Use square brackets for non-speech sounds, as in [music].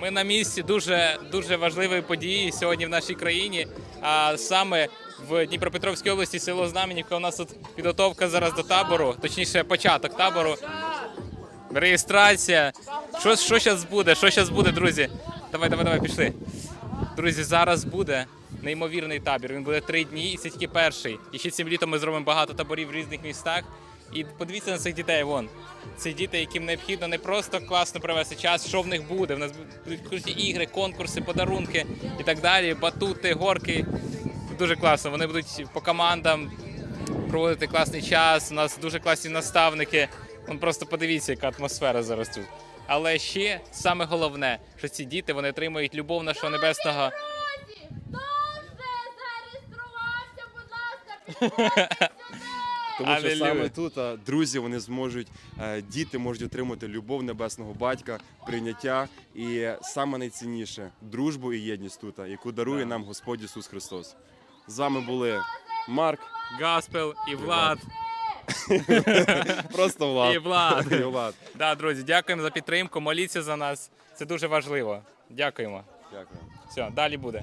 Ми на місці дуже дуже важливої події сьогодні в нашій країні. А саме в Дніпропетровській області, село Знаменівка. У нас тут підготовка зараз до табору, точніше, початок табору. Реєстрація. Що, що зараз буде? Що зараз буде, друзі? Давай, давай, давай, пішли. Друзі, зараз буде неймовірний табір. Він буде три дні, і це тільки перший. І ще цим літом ми зробимо багато таборів в різних містах. І подивіться на цих дітей. Вон. Це діти, яким необхідно не просто класно провести час, що в них буде. В нас будуть круті ігри, конкурси, подарунки і так далі. Батути, горки. Дуже класно. Вони будуть по командам проводити класний час. У нас дуже класні наставники. Вон просто подивіться, яка атмосфера зараз тут. Але ще саме головне, що ці діти вони отримують любов нашого небесного. Хто вже зареєструвався, будь ласка, підходьте сюди! [laughs] Тому що Алілюя. саме тут а, друзі вони зможуть, е, діти можуть отримати любов небесного батька, прийняття і саме найцінніше дружбу і єдність тут, а, яку дарує нам Господь Ісус Христос. З вами були Марк, Гаспел і Влад. [laughs] просто Влад. І Влад. [laughs] І Влад. Да, друзі, дякуємо за підтримку. Моліться за нас. Це дуже важливо. Дякуємо. Дякую. Все, далі буде.